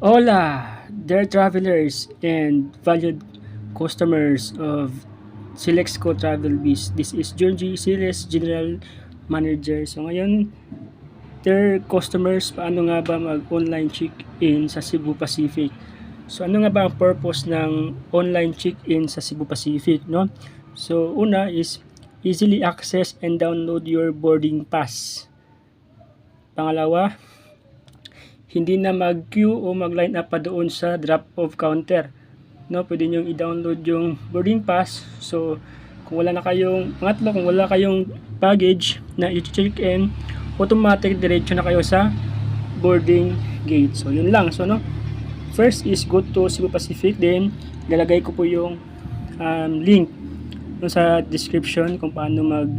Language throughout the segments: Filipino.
Hola, dear travelers and valued customers of Silexco Travel Biz. This is Junji Siles, General Manager. So ngayon, dear customers, paano nga ba mag-online check-in sa Cebu Pacific? So ano nga ba ang purpose ng online check-in sa Cebu Pacific, no? So una is easily access and download your boarding pass. Pangalawa, hindi na mag-queue o mag-line up pa doon sa drop-off counter. No, pwede nyo i-download yung boarding pass. So, kung wala na kayong, pangatlo, kung wala kayong baggage na i-check in, automatic diretso na kayo sa boarding gate. So, yun lang. So, no, first is go to Cebu Pacific. Then, lalagay ko po yung um, link sa description kung paano mag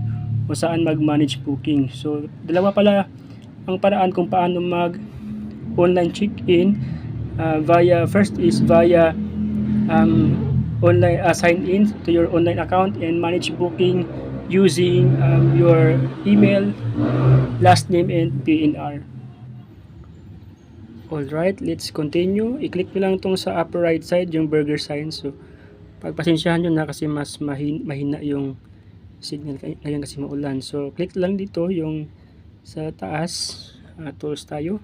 o saan mag-manage booking. So, dalawa pala ang paraan kung paano mag online check-in uh, via first is via um, online uh, sign in to your online account and manage booking using um, your email, last name and PNR. Alright, let's continue. I-click nyo lang itong sa upper right side, yung burger sign. So, pagpasensyahan nyo na kasi mas mahin mahina yung signal ngayon kasi maulan. So, click lang dito yung sa taas, uh, tools tayo.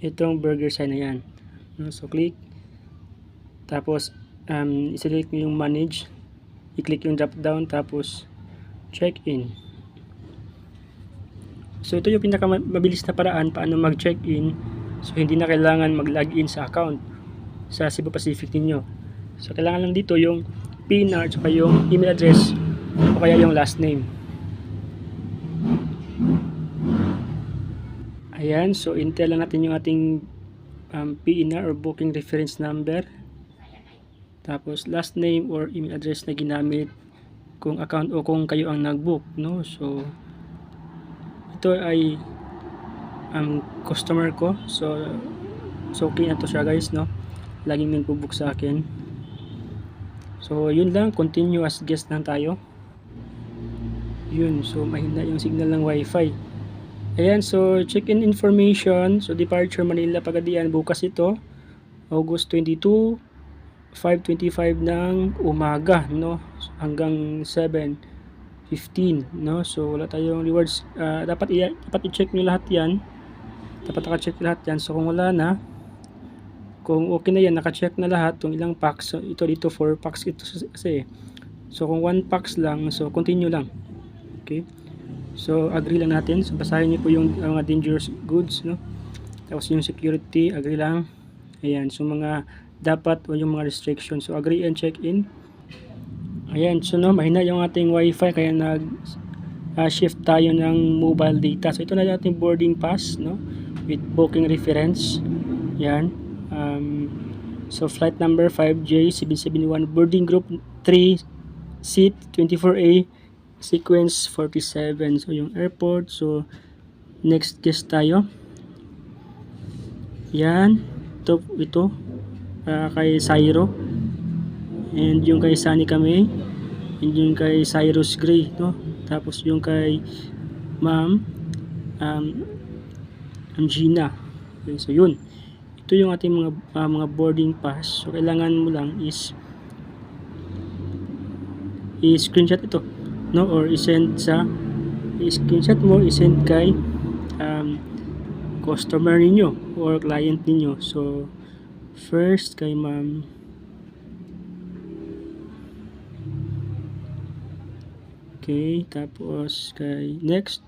Itong burger sign na yan. So, click. Tapos, um, iselect nyo yung manage. I-click yung drop down. Tapos, check in. So, ito yung pinakamabilis na paraan paano mag-check-in. So, hindi na kailangan mag-login sa account sa Cebu Pacific ninyo. So, kailangan lang dito yung PIN at yung email address o kaya yung last name. Ayan, so enter lang natin yung ating um, PINR or booking reference number. Tapos last name or email address na ginamit kung account o kung kayo ang nag-book, no? So ito ay um, customer ko. So so okay na to siya, guys, no? Laging nagbo-book sa akin. So yun lang, continue as guest lang tayo. Yun, so mahina yung signal ng wifi. Ayan, so check-in information. So departure Manila Pagadian bukas ito. August 22, 5.25 ng umaga, no? Hanggang 7.15, no? So wala tayong rewards. Uh, dapat, i- dapat i-check nyo lahat yan. Dapat naka-check lahat yan. So kung wala na, kung okay na yan, naka-check na lahat, kung ilang packs, so ito dito 4 packs ito kasi. So kung 1 packs lang, so continue lang. Okay? So, agree lang natin. So, basahin niyo po yung uh, mga dangerous goods, no? Tapos yung security, agree lang. Ayan, so mga dapat o yung mga restrictions. So, agree and check in. Ayan, so no, mahina yung ating wifi kaya nag uh, shift tayo ng mobile data. So, ito na yung ating boarding pass, no? With booking reference. Yan. Um, so, flight number 5J771, boarding group 3, seat 24A, sequence 47 so yung airport. So next guest tayo. Yan. Ito, ito. Uh, kay Cyro and yung kay Sunny kami and yung kay Cyrus Gray no? tapos yung kay ma'am um, um, Gina okay, so yun. Ito yung ating mga uh, mga boarding pass. So kailangan mo lang is i-screenshot ito no? Or i-send sa i-screenshot mo i-send kay um, customer ninyo or client ninyo. So first kay ma'am okay tapos kay next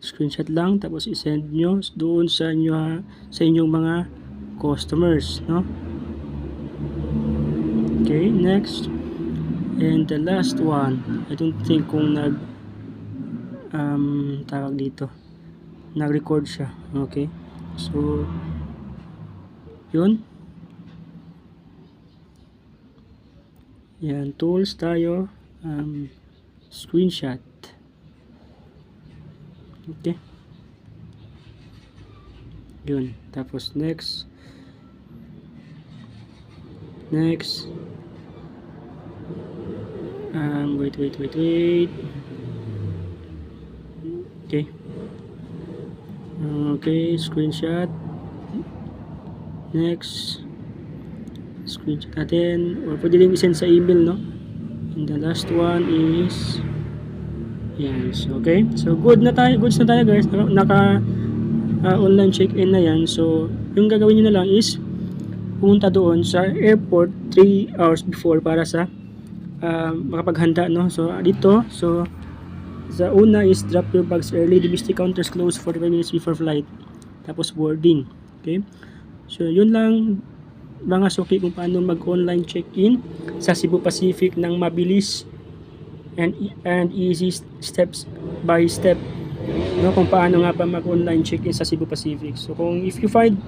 screenshot lang tapos i-send nyo doon sa inyo sa inyong mga customers no? Okay next And the last one, I don't think kung nag um, tawag dito nag-record siya. Okay? So yun. Yan, tools tayo. Um, screenshot. Okay? Yun. Tapos next. Next Um, wait, wait, wait, wait. Okay. Okay, screenshot. Next. Screenshot natin. Or pwede din isend sa email, no? And the last one is... Yan. So, okay. So, good na tayo. Goods na tayo, guys. Naka uh, online check-in na yan. So, yung gagawin nyo na lang is pumunta doon sa airport 3 hours before para sa ah, makapaghanda, no? So, dito. So, sa una is drop your bags early. BST counters close 45 minutes before flight. Tapos boarding. Okay? So, yun lang mga suki kung paano mag-online check-in sa Cebu Pacific ng mabilis and and easy steps by step no kung paano nga ba mag-online check-in sa Cebu Pacific. So kung if you find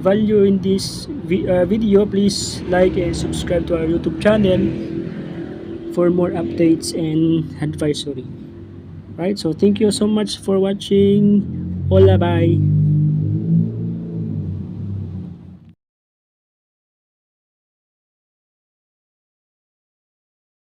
value in this vi- uh, video, please like and subscribe to our YouTube channel for more updates and advisory. Right? So thank you so much for watching. Hola bye.